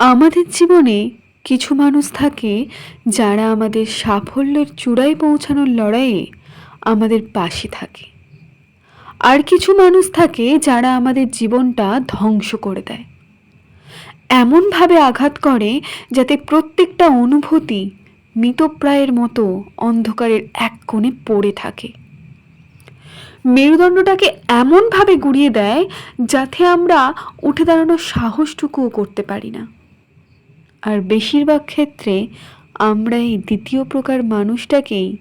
আমাদের জীবনে কিছু মানুষ থাকে যারা আমাদের সাফল্যের চূড়ায় পৌঁছানোর লড়াইয়ে আমাদের পাশে থাকে। আর কিছু মানুষ থাকে যারা আমাদের জীবনটা ধ্বংস করে দেয়। এমনভাবে আঘাত করে যাতে প্রত্যেকটা অনুভূতি মৃতপ্রায়ের মতো অন্ধকারের এক কোণে পড়ে থাকে। মেরুদণ্ডটাকে এমনভাবে গুড়িয়ে দেয় যাতে আমরা উঠে দাঁড়ানোর সাহসটুকুও করতে পারি না। আর বেশিরভাগ ক্ষেত্রে আমরা এই দ্বিতীয় প্রকার মানুষটাকেই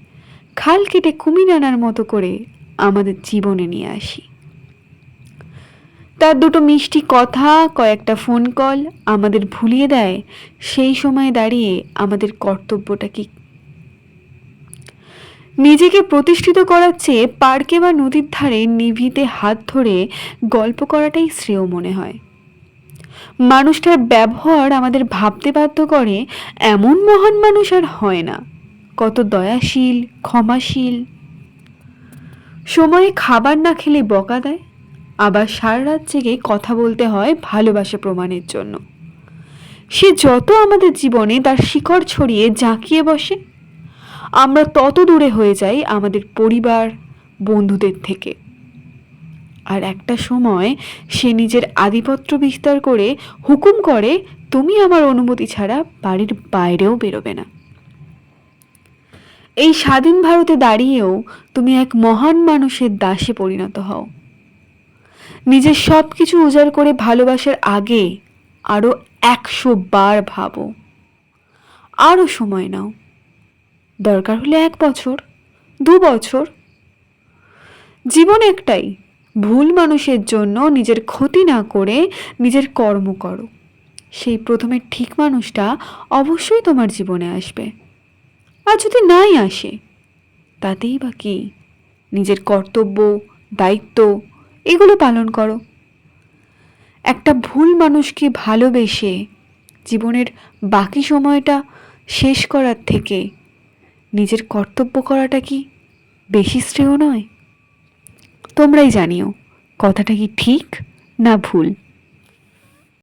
খাল কেটে কুমির আনার মতো করে আমাদের জীবনে নিয়ে আসি। তার দুটো মিষ্টি কথা, কয়েকটা ফোন কল আমাদের ভুলিয়ে দেয়, সেই সময় দাঁড়িয়ে আমাদের কর্তব্যটা কি? নিজেকে প্রতিষ্ঠিত করার চেয়ে পার্কে বা নদীর ধারে নিভিতে হাত ধরে গল্প করাটাই শ্রেয় মনে হয়। মানুষটার ব্যবহার আমাদের ভাবতে বাধ্য করে, এমন মহান মানুষ আর হয় না। কত দয়াশীল, ক্ষমাশীল। সময়ে খাবার না খেলে বকা দেয়, আবার সারা রাত জেগে কথা বলতে হয় ভালোবাসা প্রমাণের জন্য। সে যত আমাদের জীবনে তার শিকড় ছড়িয়ে জাঁকিয়ে বসে, আমরা তত দূরে হয়ে যাই আমাদের পরিবার, বন্ধুদের থেকে। আর একটা সময় সে নিজের আধিপত্য বিস্তার করে হুকুম করে, তুমি আমার অনুমতি ছাড়া বাড়ির বাইরেও বেরোবে না। এই স্বাধীন ভারতে দাঁড়িয়েও তুমি এক মহান মানুষের দাসে পরিণত হও। নিজের সব কিছু উজাড় করে ভালোবাসার আগে আরও একশো বার ভাবো। আরও সময় নাও। দরকার হলে এক বছর, দু বছর। জীবন একটাই। ভুল মানুষের জন্য নিজের ক্ষতি না করে নিজের কর্ম করো। সেই প্রথমে ঠিক মানুষটা অবশ্যই তোমার জীবনে আসবে। আর যদি নাই আসে, তাতেই বা কি? নিজের কর্তব্য, দায়িত্ব, এগুলো পালন করো। একটা ভুল মানুষকে ভালোবেসে জীবনের বাকি সময়টা শেষ করার থেকে নিজের কর্তব্য করাটা কি বেশি শ্রেয় নয়? তোমরাই জানিও কথাটা কি ঠিক না ভুল?